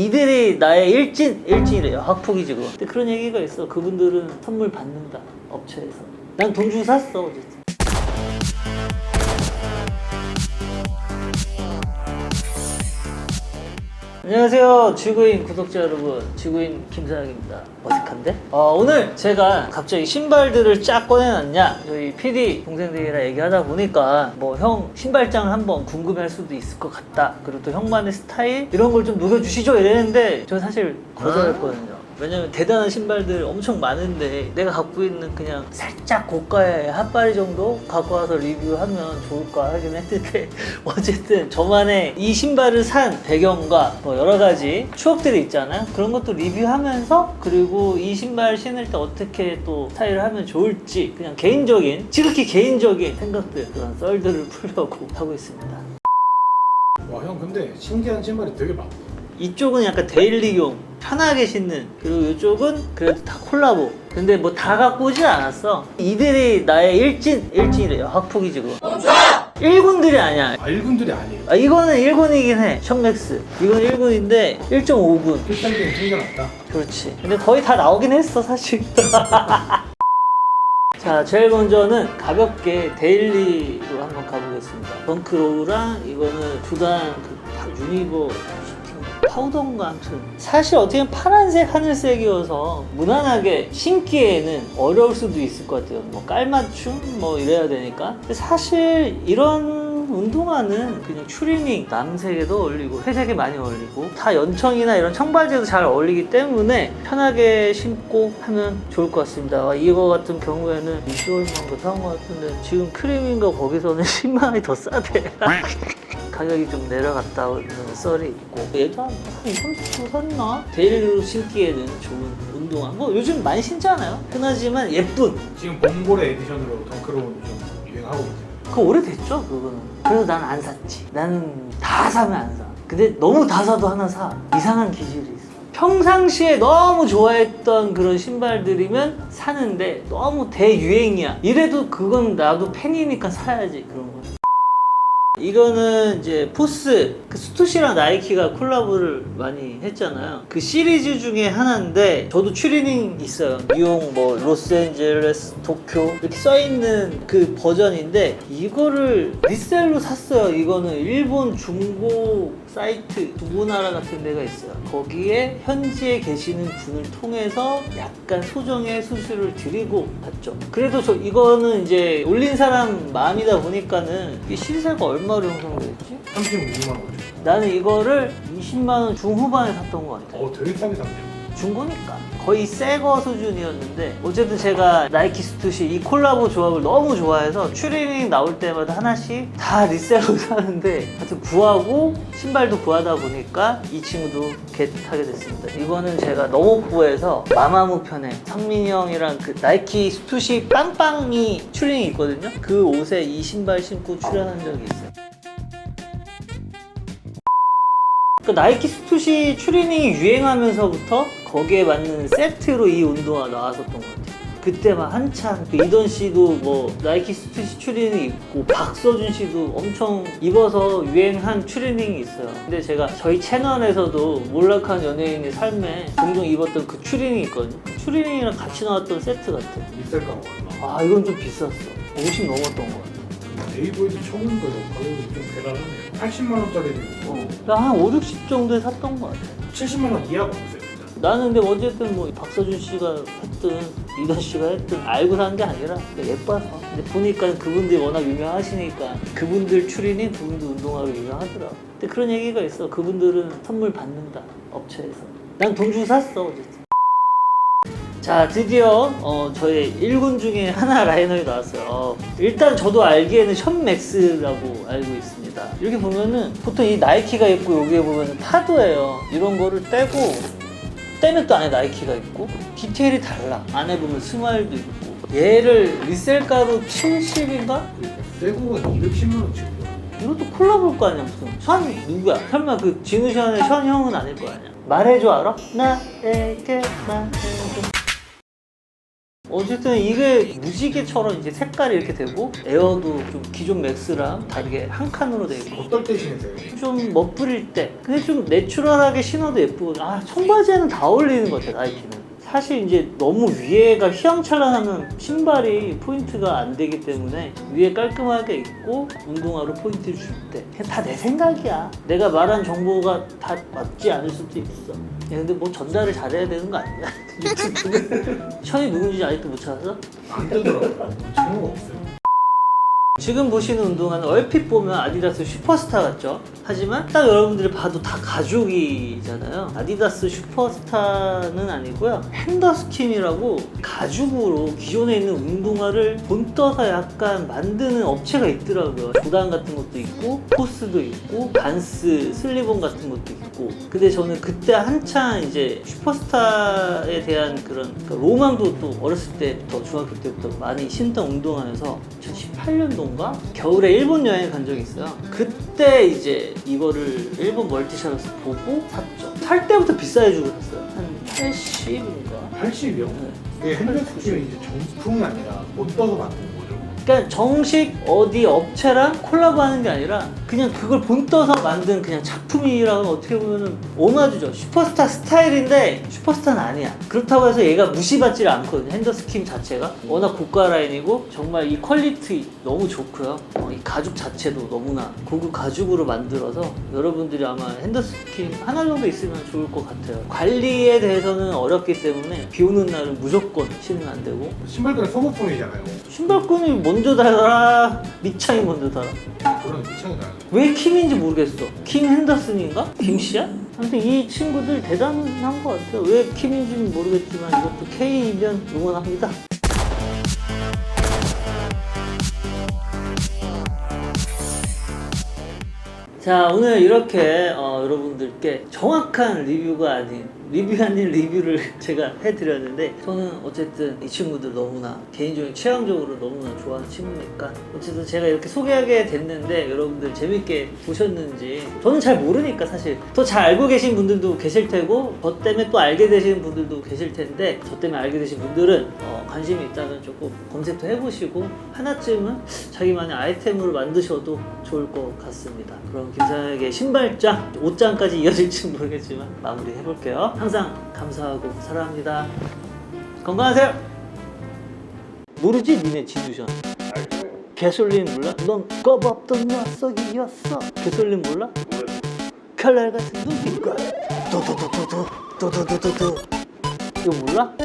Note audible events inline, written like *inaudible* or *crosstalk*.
이들이 나의 일진 일진이래요. 학폭이지 그거 근데 그런 얘기가 있어. 그분들은 선물 받는다 업체에서. 난 돈 주고 샀어 어쨌든 안녕하세요 지구인 구독자 여러분. 지구인 김사장입니다. 어색한데? 어, 오늘 제가 갑자기 신발들을 쫙 꺼내놨냐? 저희 PD 동생들이랑 얘기하다 보니까 뭐 형 신발장을 한번 궁금해할 수도 있을 것 같다. 그리고 또 형만의 스타일? 이런 걸 좀 녹여주시죠 이랬는데 저 사실 거절했거든요 왜냐면 대단한 신발들 엄청 많은데 내가 갖고 있는 그냥 살짝 고가의 핫바리 정도 갖고 와서 리뷰하면 좋을까 하긴 했는데 *laughs* 어쨌든 저만의 이 신발을 산 배경과 뭐 여러 가지 추억들이 있잖아요. 그런 것도 리뷰하면서 그리고 이 신발 신을 때 어떻게 또 스타일을 하면 좋을지 그냥 개인적인 지극히 개인적인 생각들 그런 썰들을 *laughs* 풀려고 하고 있습니다. 와 형 근데 신기한 신발이 되게 많아 이쪽은 약간 데일리용 편하게 신는 그리고 이쪽은 그래도 다 콜라보. 근데 뭐 다 갖고 오진 않았어. 이들이 나의 일진 일진이래요. 학폭이지 그거 1군들이 아니야. 아 1군들이 아니에요. 아, 이거는 1군이긴 해. 션맥스. 이건 1군인데 1.5군. 1단계는 챙겨놨다. 그렇지. 근데 거의 다 나오긴 했어 사실. *laughs* 자 제일 먼저는 가볍게 데일리로 한번 가보겠습니다. 덩크로우랑 이거는 두단 그 파- 유니버 파우더인가 아무튼. 사실 어떻게 보면 파란색 하늘색이어서 무난하게 신기에는 어려울 수도 있을 것 같아요. 뭐 깔맞춤? 뭐 이래야 되니까. 사실 이런 운동화는 그냥 추리닝 남색에도 어울리고 회색에 많이 어울리고 다 연청이나 이런 청바지에도 잘 어울리기 때문에 편하게 신고 하면 좋을 것 같습니다. 아, 이거 같은 경우에는 20얼마인가 사온 것 같은데 지금 크림인가 거기서는 *laughs* 10만 원이 더 싸대 가격이 좀 내려갔다는 썰이 있고. 얘도 한 20, 30% 샀나? 데일리로 신기에는 좋은 운동화. 뭐 요즘 많이 신잖아요? 흔하지만 예쁜. 지금 봉고레 에디션으로 덩크로운 좀 유행하고 있어요. 그거 오래됐죠 그거는? 그래서 난 안 샀지. 나는 다 사면 안사. 근데 너무 다 사도 하나 사. 이상한 기질이 있어. 평상시에 너무 좋아했던 그런 신발들이면 사는데 너무 대유행이야. 이래도 그건 나도 팬이니까 사야지 그런 거 이거는 이제 포스 그 스투시랑 나이키가 콜라보를 많이 했잖아요. 그 시리즈 중에 하나인데 저도 추리닝 있어요. 뉴욕 뭐 로스앤젤레스 도쿄 이렇게 써 있는 그 버전인데 이거를 리셀로 샀어요. 이거는 일본 중고 사이트 두부나라 같은 데가 있어요. 거기에 현지에 계시는 분을 통해서 약간 소정의 수수료를 드리고 갔죠. 그래도 저 이거는 이제 올린 사람 마음이다 보니까는 이 시세가 얼마로 형성되었지? 36만 원죠 나는 이거를 20만 원 중후반에 샀던 것 같아요. 어 되게 싸게 샀네요 중고니까. 거의 새거 수준이었는데 어쨌든 제가 나이키 스투시 이 콜라보 조합을 너무 좋아해서 추리닝 나올 때마다 하나씩 다 리셀로 *laughs* 사는데 하여튼 구하고 신발도 구하다 보니까 이 친구도 겟하게 됐습니다. 이거는 제가 너목부에서 마마무 편에 상민이 형이랑 그 나이키 스투시 빵빵이 추리닝이 있거든요. 그 옷에 이 신발 신고 출연한 적이 있어요. 그 나이키 스투시 추리닝이 유행하면서부터 거기에 맞는 세트로 이 운동화 나왔었던 것 같아요. 그때 막 한참 그 이던 씨도 뭐 나이키 스투시 추리닝 입고 박서준 씨도 엄청 입어서 유행한 추리닝이 있어요. 근데 제가 저희 채널에서도 몰락한 연예인의 삶에 종종 입었던 그 추리닝이 있거든요. 그 추리닝이랑 같이 나왔던 세트 같아요. 리셀가가 얼마 아 이건 좀 비쌌어. 50 넘었던 것 같아요. 네이버에도 처음 거요 가격이 좀 대단하네요 80만 원짜리도 있고 어, 나한 5, 60 정도에 샀던 것 같아요. 70만 원 이하가 없어요 나는 근데 어쨌든 뭐 박서준 씨가 했든 이던 씨가 했든 알고 산게 아니라 그냥 예뻐서 근데 보니까 그분들이 워낙 유명하시니까 그분들 추리닝 그분들 운동화로 유명하더라 근데 그런 얘기가 있어. 그분들은 선물 받는다 업체에서. 난 돈 주고 샀어 어쨌든. 자 드디어 어, 저의 1군 중에 하나 라이너이 나왔어요. 어, 일단 저도 알기에는 션맥스라고 알고 있습니다. 이렇게 보면은 보통 이 나이키가 있고 여기에 보면 파도예요. 이런 거를 떼고 떼면 또 안에 나이키가 있고 디테일이 달라 안에 보면 스마일도 있고 얘를 리셀가로 70인가? 새거가 210만 원 치고요 이것도 콜라보일 거 아니야 무슨 션 누구야? 설마 그 진우 션의 션 형은 아닐 거 아니야 말해줘 알아? 나에게 말해줘 어쨌든 이게 무지개처럼 이제 색깔이 이렇게 되고 에어도 좀 기존 맥스랑 다르게 한 칸으로 돼 있고. 어떨 때 신으세요? 좀 멋부릴 때. 근데 좀 내추럴하게 신어도 예쁘고. 아 청바지에는 다 어울리는 것 같아 나이키는. 사실 이제 너무 위에가 휘황찬란하면 신발이 포인트가 안 되기 때문에 위에 깔끔하게 입고 운동화로 포인트를 줄 때. 다 내 생각이야. 내가 말한 정보가 다 맞지 않을 수도 있어. 야, 근데 뭐 전달을 잘해야 되는 거? 유튜브는 *laughs* 션이 누군지 아직도 못 찾았어? 안 뜨더라고요. 정보가 없어요. 지금 보시는 운동화는 얼핏 보면 아디다스 슈퍼스타 같죠? 하지만 딱 여러분들이 봐도 다 가죽이잖아요. 아디다스 슈퍼스타는 아니고요. 핸더스킨이라고 가죽으로 기존에 있는 운동화를 본떠서 약간 만드는 업체가 있더라고요. 조단 같은 것도 있고, 포스도 있고, 반스, 슬리본 같은 것도 있고. 근데 저는 그때 한창 이제 슈퍼스타에 대한 그런 그러니까 로망도 또 어렸을 때부터 중학교 때부터 많이 신던 운동화여서 2018년도 인가 겨울에 일본 여행 간 적이 있어요. 그때 이제 이거를 일본 멀티샵에서 보고 샀죠. 살 때부터 비싸게 주고 샀어요. 한 80인가? 80이요? 네. 이게 핸드스킨은 이제 정품이 아니라 못 떠서 만든 거죠. 그러니까 정식 어디 업체랑 콜라보하는 게 아니라 그냥 그걸 본떠서 만든 그냥 작품이라고 어떻게 보면은 오마주죠. 슈퍼스타 스타일인데 슈퍼스타는 아니야. 그렇다고 해서 얘가 무시받지 않거든요. 핸더스킨 자체가 워낙 고가 라인이고 정말 이 퀄리티 너무 좋고요. 어, 이 가죽 자체도 너무나 고급 가죽으로 만들어서 여러분들이 아마 핸더스킨 하나 정도 있으면 좋을 것 같아요. 관리에 대해서는 어렵기 때문에 비 오는 날은 무조건 신으면 안 되고 신발끈은 소모품이잖아요. 신발끈이 먼저 달아 밑창이 먼저 달아 그런 미창이 나요. 왜 킴인지 모르겠어 킴 핸더슨인가? 김씨야? 아무튼 이 친구들 대단한 것 같아요 왜 킴인지는 모르겠지만 이것도 K이면 응원합니다 자 오늘 이렇게 어, 여러분들께 정확한 리뷰가 아닌 리뷰 아닌 리뷰를 *laughs* 제가 해드렸는데 저는 어쨌든 이 친구들 너무나 개인적인 취향적으로 너무나 좋아하는 친구니까 어쨌든 제가 이렇게 소개하게 됐는데 여러분들 재밌게 보셨는지 저는 잘 모르니까 사실 더 잘 알고 계신 분들도 계실 테고 저 때문에 또 알게 되시는 분들도 계실 텐데 저 때문에 알게 되신 분들은 어, 관심이 있다면 조금 검색도 해보시고 하나쯤은 자기만의 아이템으로 만드셔도 좋을 것 같습니다. 그럼 김사에게 신발장, 옷장까지 이어질지 모르겠지만 마무리 해볼게요. 항상 감사하고 사랑합니다. 건강하세요. 모르지 니네. 알죠? 개솔린 몰라? 넌 겁없던 녀석이었어. 개솔린 몰라? 칼날 같은 눈빛과 도도도도도 도도도도도 이거 몰라?